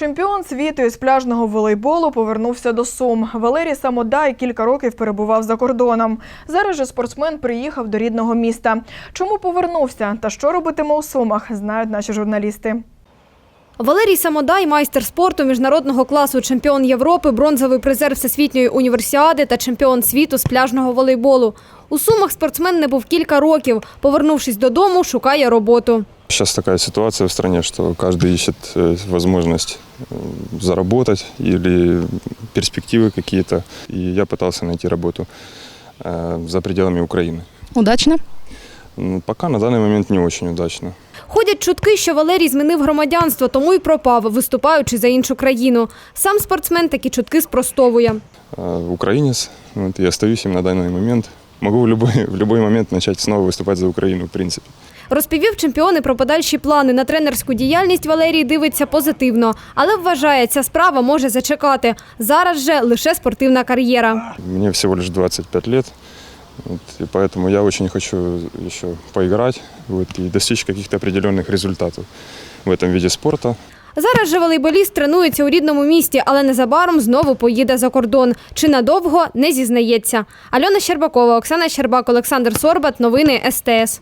Чемпіон світу із пляжного волейболу повернувся до Сум. Валерій Самодай кілька років перебував за кордоном. Зараз же спортсмен приїхав до рідного міста. Чому повернувся та що робитиме у Сумах, знають наші журналісти. Валерій Самодай, майстер спорту міжнародного класу, чемпіон Європи, бронзовий призер Всесвітньої універсіади та чемпіон світу з пляжного волейболу. У Сумах спортсмен не був кілька років. Повернувшись додому, шукає роботу. Сейчас такая ситуация в стране, что каждый ищет э, возможность э, заработать или перспективы какие-то. И я пытался найти работу э, за пределами Украины. Удачно. Ну, Пока на данный момент не очень удачно. Ходять чутки, що Валерій змінив громадянство, тому й пропав, виступаючи за іншу країну. Сам спортсмен такі чутки спростовує. Э, Украинец, вот, и остаюсь им на данный момент. Могу в любой, в любой момент начать снова выступать за Украину, в принципе. Розповів чемпіон і про подальші плани. На тренерську діяльність Валерій дивиться позитивно, але вважає, ця справа може зачекати. Зараз же лише спортивна кар'єра. Мне всего лишь 25 лет, вот, и поэтому я очень хочу еще поиграть вот, и достичь каких-то определенных результатов в этом виде спорта. Зараз же волейболіст тренується у рідному місті, але незабаром знову поїде за кордон. Чи надовго не зізнається. Альона Щербакова, Оксана Щербак, Олександр Сорбат. Новини СТС.